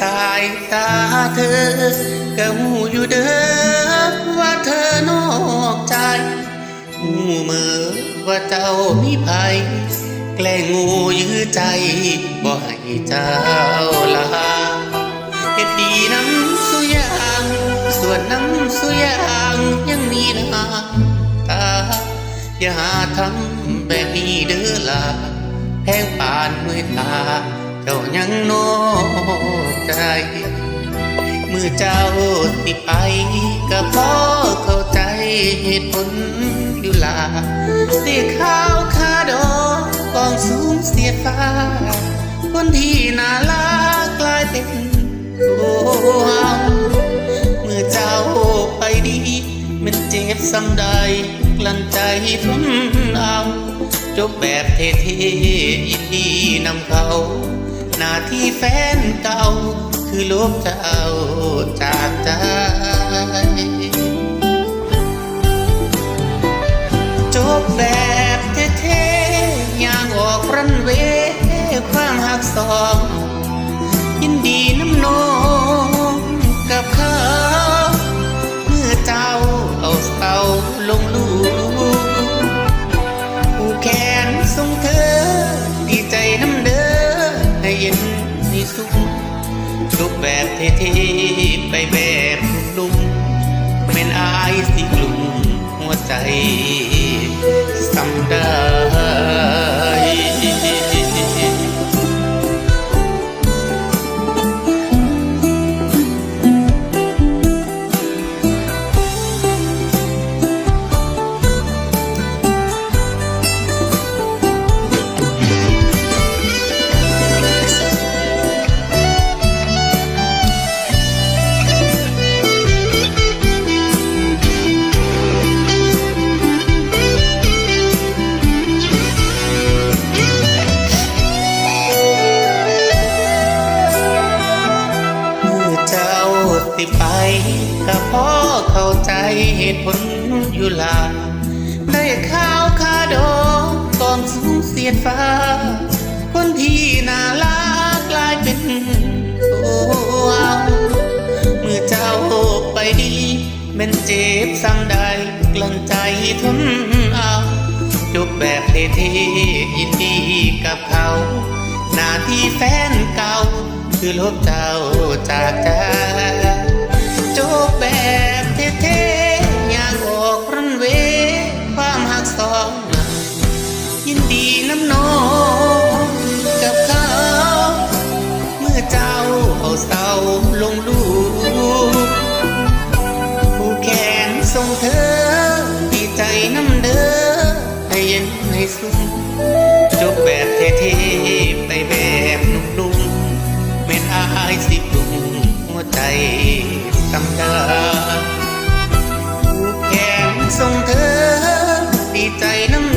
สายตาเธอก็หูอยู่เด้อว่าเธอนอกใจหูเมือว่าเจ้ามีภัยแกล้งงูยื้อใจบ่ให้เจ้าลาเฮ็ดดีน้ำสุยางส่วนน้ำสุยางยังมีน้ำตา อย่าทำแบบนี้เด้อลาแพงปานมือตา เจ้ายังนอกใจ มือเจ้าติไปก็พอเข้าใจเหตุผลอยู่ลาเสียข้าวคาดอกกองสูงเสียฟ้า คนที่น่ารักกลายเป็นตัวเอามือเจ้าไปดี มันเจ็บซ้ำใดกลั้นใจทนเอาจบแบบเท่ๆยินดีนำเขา หน้าที่แฟนเก่า คือลบเจ้าจากใจ บแบบเท่ไปแบบนุ่มๆเป็นอายสิกลุ่มหัวใจิไปก็พอเข้าใจเหตุผลอยู่ลาได้ข้าวคาดองกองสูงเสียดฟ้า คนที่น่ารักกลายเป็นตัวเอาเมื่อเจ้าไปดีเป็นเจ็บซ้ำใดกลั้นใจทนเอาจบแบบเท่ๆยินดีกับเขา หน้าที่แฟนเก่าคือลบเจ้าจากใจ ยินดีน้ำนองกับเขาเมื่อเจ้าเอาเสาลงลูกผู้แขนทรงเธอดีใจน้ำเด้อให้เย็นให้สุ่มจบแบบเท่ๆไปแบบนุ่มๆเป็นอายสิปลุงหัวใจสำดาผู้แขนทรงเธอดีใจน้ำ